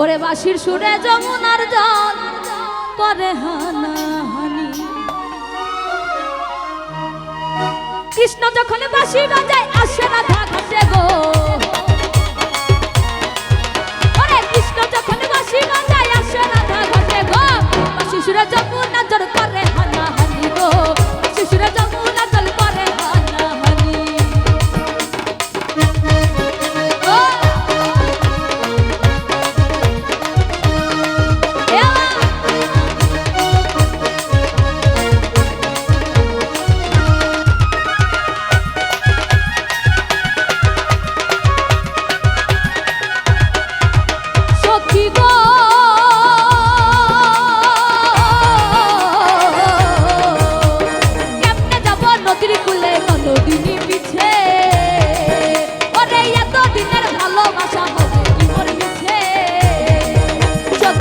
ওরে বাসির সুরে যমুনার জল করে হানা কৃষ্ণ যখন বাসি বাজায়, আসে রাধা ঘাটে গো।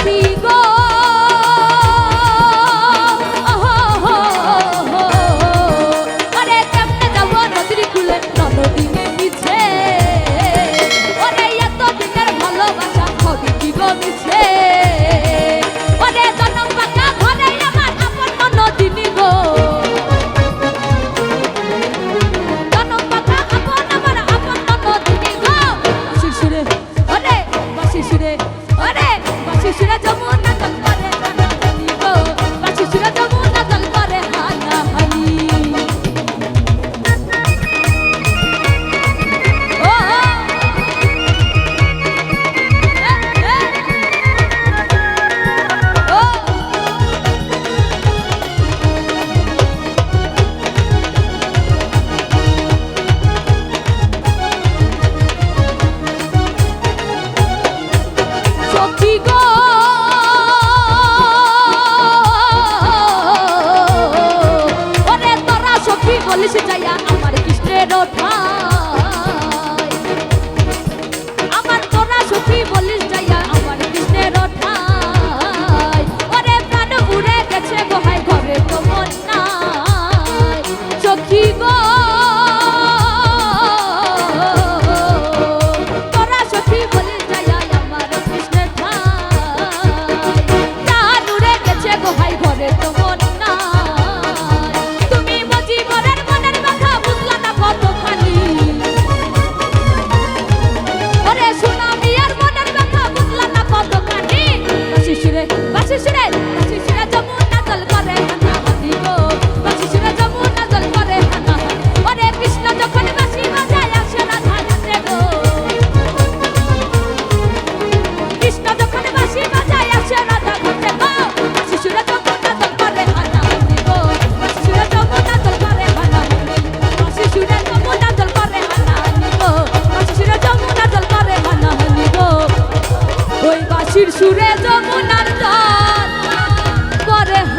amigos. বলিস যাইয়া আমার কৃষ্ণের ঠাই।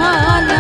মান